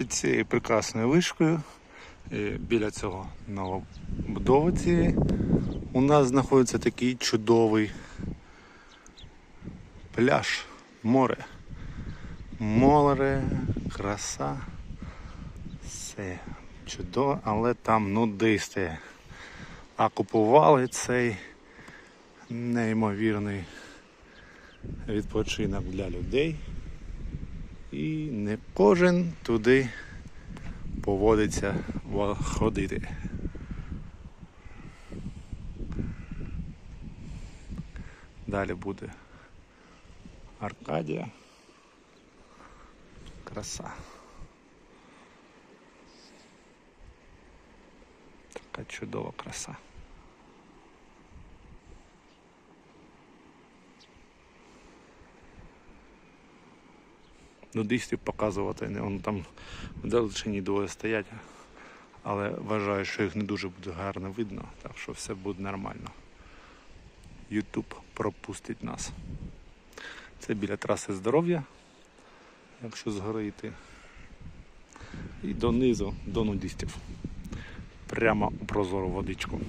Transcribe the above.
під цією прекрасною вишкою, е, біля цього новобудови цієї, у нас знаходиться такий чудовий пляж, море. Море, краса. Все чудово, але там нудисти. А купували цей неймовірний відпочинок для людей. І не кожен туди поводиться ходити. Далі буде Аркадія. Краса. Така чудова краса. Нудистів показувати он там в далечині двоє стоять, але вважаю, що їх не дуже буде гарно видно, так що все буде нормально. Ютуб пропустить нас. Це біля траси здоров'я, якщо згори йти. І донизу до нудистів. Прямо у прозору водичку.